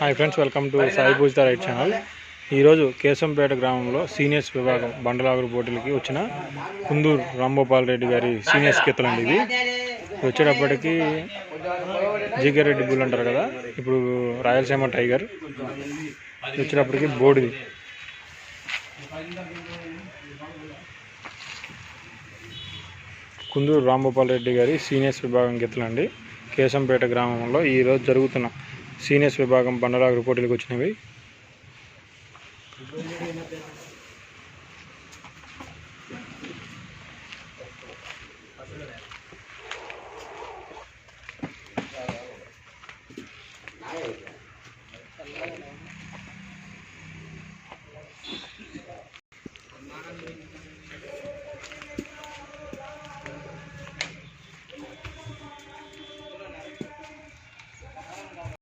Hi friends welcome to Sai Pujitha right channel ఈరోజు కేశంపేట గ్రామంలో seniors విభాగం బండలాగురు పోటీలకి వచ్చిన కుందూరు రాంగోపాల్ రెడ్డి గారి సీనియర్స్ కీతలు అండి ఇవి. ఇది వచ్చేటప్పటికి జీకే రెడ్డి బుల్ అంటారు కదా ఇప్పుడు రాయలసీమ టైగర్. ఇది వచ్చేటప్పటికి బోడిది. కుందూరు రాంబోపాల్ రెడ్డి గారి సీనియర్స్ విభాగం గీతలండి కేశంపేట గ్రామంలో ఈరోజు జరుగుతున్న సీనియర్స్ విభాగం బండరాగు రిపోర్టులకు వచ్చినవి Thank you. Amen.